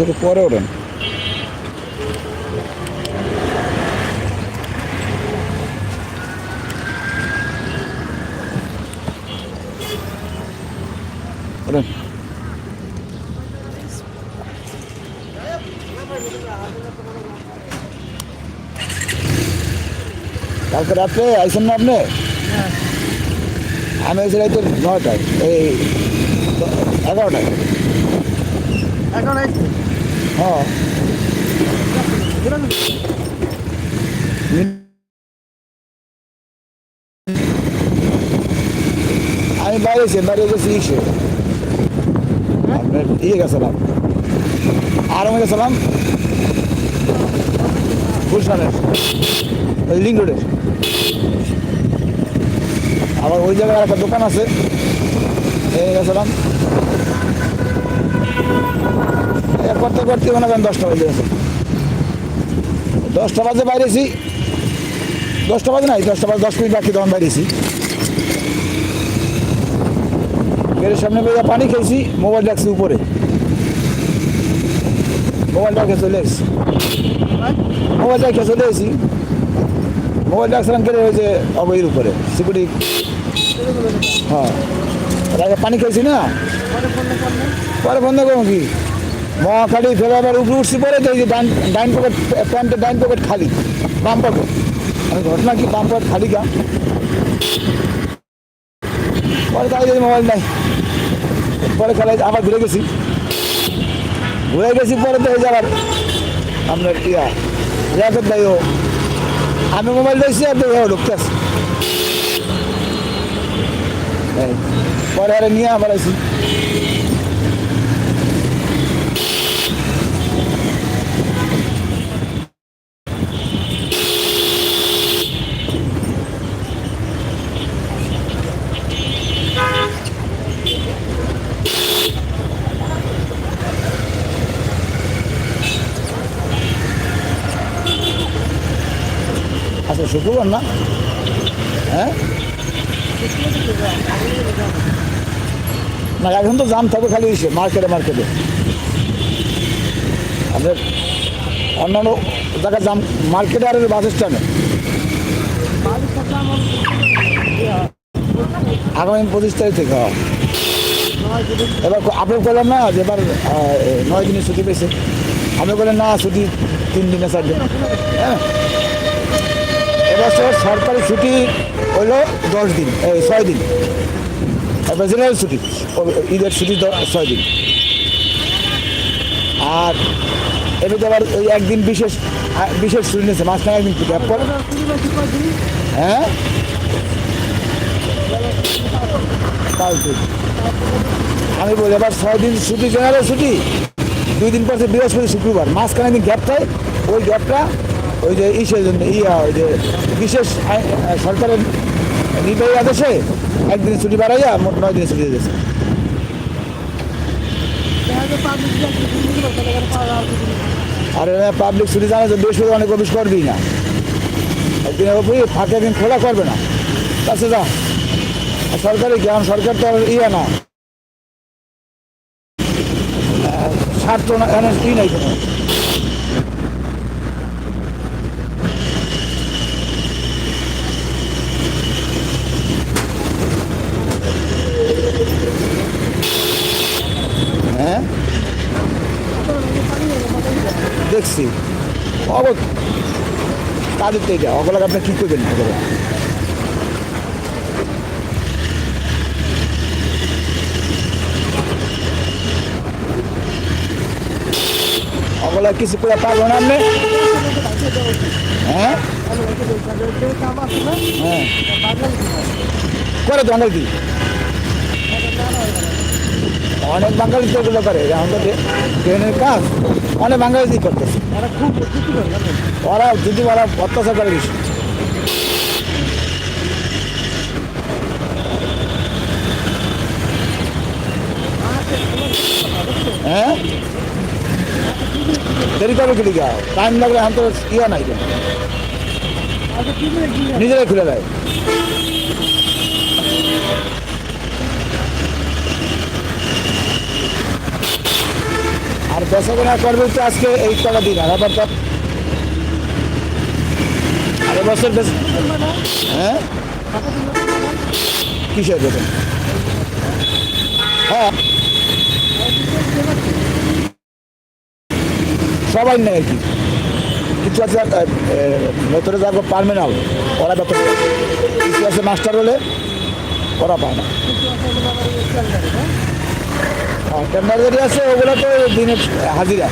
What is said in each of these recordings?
থেকে পরে ওঠেন। ওঠেন। কালকে রাত্রে আইসেন না আপনি? আমি এসে রাইতে নয়টায় এই এগারোটায়। এখন হ্যাঁ। আমি বাইরে বাইরে গেছি ইসে আপনার ইয়ে গেছিলাম আরামে গেছিলাম গুলশানের, ওই লিঙ্ক রোডের। আবার ওই জায়গায় একটা দোকান আছে। গেছিলাম করতে করতে মনে করেন দশটা বাজে গেছে দশটা বাজে বাইরেছি। দশটা বাজে নাই, দশটা বাজে, দশ মিনিট বাকি তখন বাইরেছি। গেটের সামনে বেরিয়ে পানি খেয়েছি, মোবাইল রাখছি উপরে। মোবাইল রেখে চলে এসেছি। মোবাইল রেখে চলে এসেছি। মোবাইল রাখছিলাম কেটে হয়েছে অবৈর উপরে, সিকিউরিটি। হ্যাঁ। পানি খেয়েছি না? পরে বন্ধ করব কি? মহাখালী ফেলে আবার উপরে উঠছি পরে তো এই যে ডান ডাইন পকেট প্যান্টের ডাইন পকেট খালি বাম পকেট আমি ঘটনা কি বাম পকেট খালি গা পরে তাই মোবাইল নাই পরে খেলায় আবার ঘুরে গেছি। ঘুরে গেছি পরে তো এই যে আবার আপনার ইয়া র্যাপের দায়ও আমি মোবাইল দিয়েছি আর দেখে ঢুকতে আসি এই, পরে আরে নিয়ে আবার আসি। আচ্ছা শুক্রবার না? হ্যাঁ? না, এখন তো জাম থাকবে খালি ইসে মার্কেটে মার্কেটে। আপনার অন্যান্য জায়গায় জাম, মার্কেটে আর বাস স্ট্যান্ডে? আগামী পঁচিশ তারিখ থেকে হ্যাঁ। এবার আপনি বললেন না যে এবার নয় দিনের ছুটি পেয়েছে। আপনি বললেন না, ছুটি তিন দিনে চার দিন। হ্যাঁ? এবছর সরকারি ছুটি হলো দশ দিন ছয় দিন। জেনারেল ছুটি, ঈদের ছুটি ছয় দিন। আর এবার আবার ওই একদিন বিশেষ বিশেষ ছুটি নিয়েছে মাঝখানে একদিন ছুটি হ্যাঁ? আমি বলি, এবার ছয় দিন ছুটি জেনারেল ছুটি, দুই দিন পর বৃহস্পতি, শুক্রবার। মাঝখানে দিন গ্যাপ থাকে, ওই গ্যাপটা ওই যে ইসের জন্য, ইয়া, ওই যে বিশেষ সরকারের নির্বাহী আদেশে একদিন ছুটি বাড়াইয়া মোট নয় দিনের ছুটি দিয়েছে। আর পাবলিক ছুটি জানে তো বৃহস্পতি অনেক অফিস করবি না। একদিন অফিস, ফাঁকে একদিন খোলা করবে না। তাছে যা। সরকারি কি? সরকার তো আর ইয়ে না। স্বার্থ না ই নাই কোনো হ্যাঁ দেখছি অব তাদের তো এটা অগলাকে আপনি কী করবেন অগলা অগলা কিছু করে পারব না আপনি? হ্যাঁ? হ্যাঁ। করে অনেক দিন অনেক বাঙালি তো এগুলো করে ট্রেনের কাজ অনেক বাঙালি দিয়ে করতেছে। ওরা যদি ওরা অত্যাচার করে বেশি। হ্যাঁ? দেরি করবে কি লিখা টাইম লাগলে এখন তো ইয়ে নাই নিজেরাই খুলে দেয়। আর করবে তো আজকে এই কটা দিন আর আবার আর বছর হ্যাঁ? কিসের দেবেন হ্যাঁ। সবাই নেই আর কি। কিছু আছে ভেতরে যাব পারমেনাল ওরা বেতন কিছু আছে মাস্টার হলে ওরা পায় না। আর টেন্ডারদারি আছে, ওগুলো তো দিনে হাজিরা।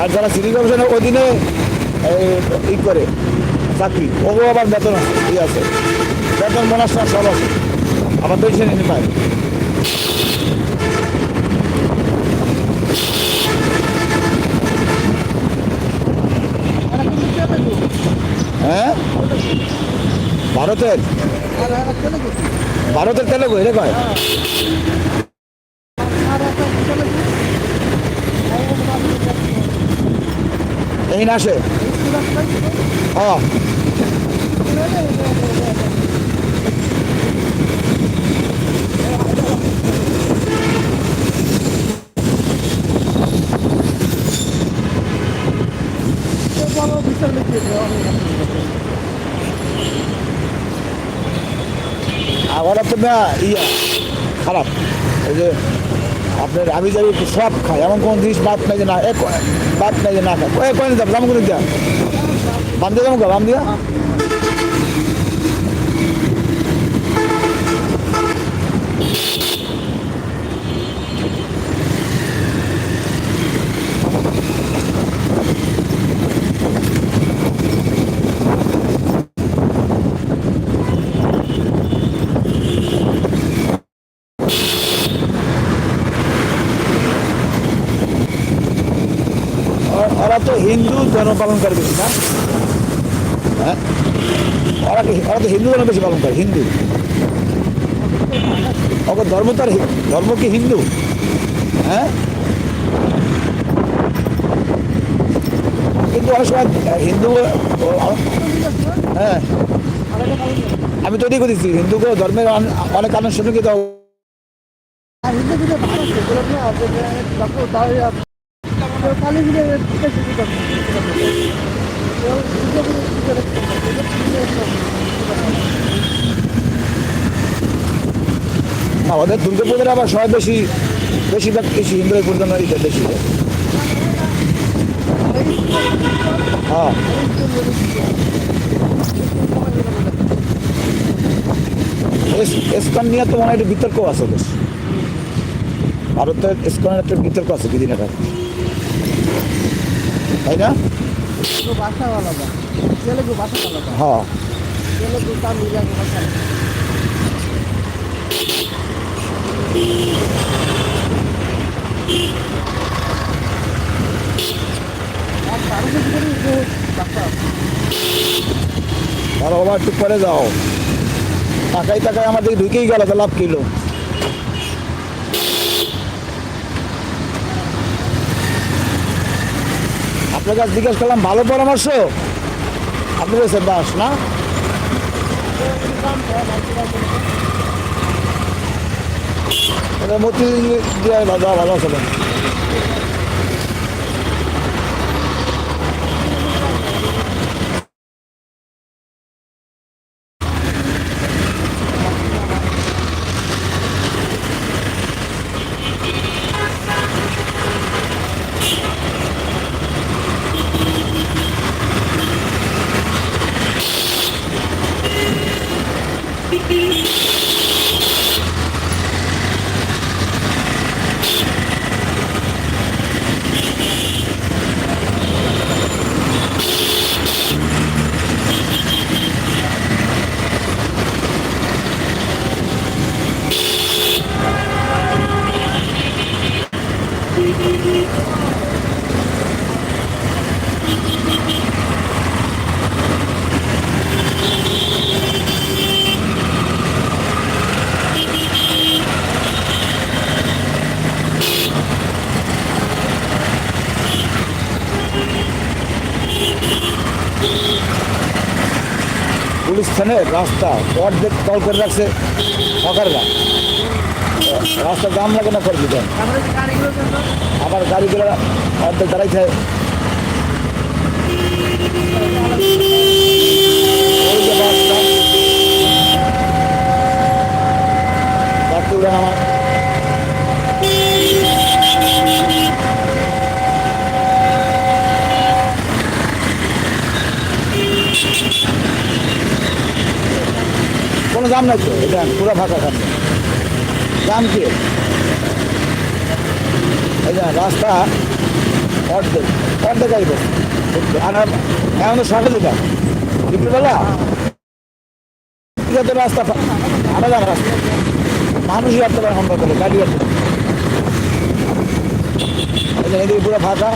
আর যারা সিটি কর্পোরেশনের অধীনে ই করে, চাকরি, ওগুলো আবার বেতন আছে, ই আছে। বেতন বোনাস টোনাস সব আছে। আবার পেনশন পায় হ্যাঁ ভারতের? ভারতের তেলেগু এটা কয়? এই না আসে হ্যাঁ না ইয়া, খারাপ। এই যে আপনার আমি যাই সব খাই, এমন কোনো জিনিস বাদ নাই যে না এক বাদ নাই যে না খাই কয়েক কয়েক দাম দাম করে দিয়া দিয়ে দাম বাম দিয়া ওরা- ওরা তো হিন্দু ধর্ম পালন করে বেশি, না? হ্যাঁ? ওরা ওরা তো হিন্দু ধর্ম বেশি পালন করে, হিন্দু। ওকে ধর্ম তার ধর্ম কি হিন্দু? হ্যাঁ? কিন্তু অনেক সময় হিন্দু হ্যাঁ। আমি তো এটাই করেছি হিন্দু ধর্মের অন- আমাদের দুর্গাপুজোর আবার সবাই বেশি, বেশিরভাগ বেশি হিন্দুদের পূর্ণ এটা বেশি। হ্যাঁ। এসকন নিয়ে তো মনে হয় বিতর্ক আছে বেশ। ভারতের এসকনের একটা বিতর্ক আছে দুদিন এটা তাই না? ভাষা আলাদা। তেলেগু ভাষা আলাদা। হ্যাঁ। তেলেগু তামিল ভাষা ভাষা বাবা একটু পরে যাও। টাকাই টাকায় আমাদের ঢুকেই গেল তো লাভ কিলো আপনার কাছে জিজ্ঞেস করলাম ভালো পরামর্শ। আপনি বলছেন দাস না। মতি ভালো আছে থানের রাস্তা। অর্ধেক তল করে রাখছে সকালবেলা রাস্তা দাম লাগে না করবি আবার গাড়িগুলো অর্ধেক দাঁড়াইছে। আমার। কোনো দাম নাই তো, এটা পুরো ফাঁকা খান। দাম কি? রাস্তা, অর্ধেক অর্ধেক আর এখন তো বিকেলবেলা এটা তো রাস্তা আলাদা রাস্তা। মানুষই আসতে পারে আমরা করে গাড়ি আসতে। এদিকে পুরো ফাঁকা।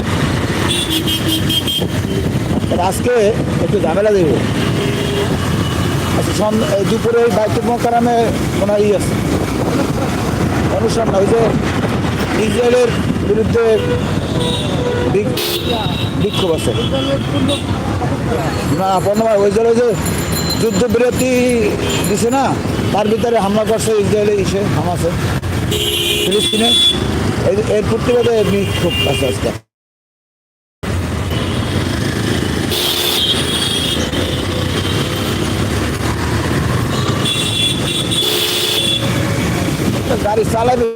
আজকে একটু ঝামেলা দেব। এই দুপুরে ওই বাইকের মোকারামে কোনো ই আছে? অনুষ্ঠান না, ওই যে ইসরায়েলের বিরুদ্ধে বিক- বিক্ষোভ আছে। না পনেরো ওই যে যে যুদ্ধ বিরতি দিছে না, তার ভিতরে হামলা করছে ইসরায়েলে ইসে, হামাসে। ফিলিস্তিনে। এর প্রতিবাদে বিক্ষোভ আছে আজকে। একটা গাড়ি চালাবে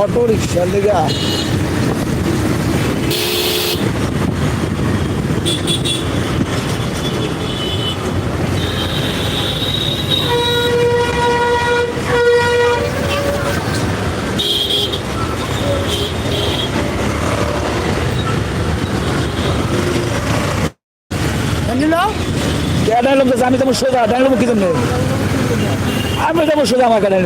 অটো রিক্সার লেগা। আমি তোমার সোজা। ডাইলগ কি জন্য? আমি যাব সোজা আমার গাড়ি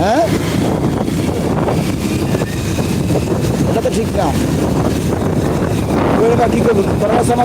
হ্যাঁ এটা তো ঠিক না ওইটা কি করব পড়াশোনা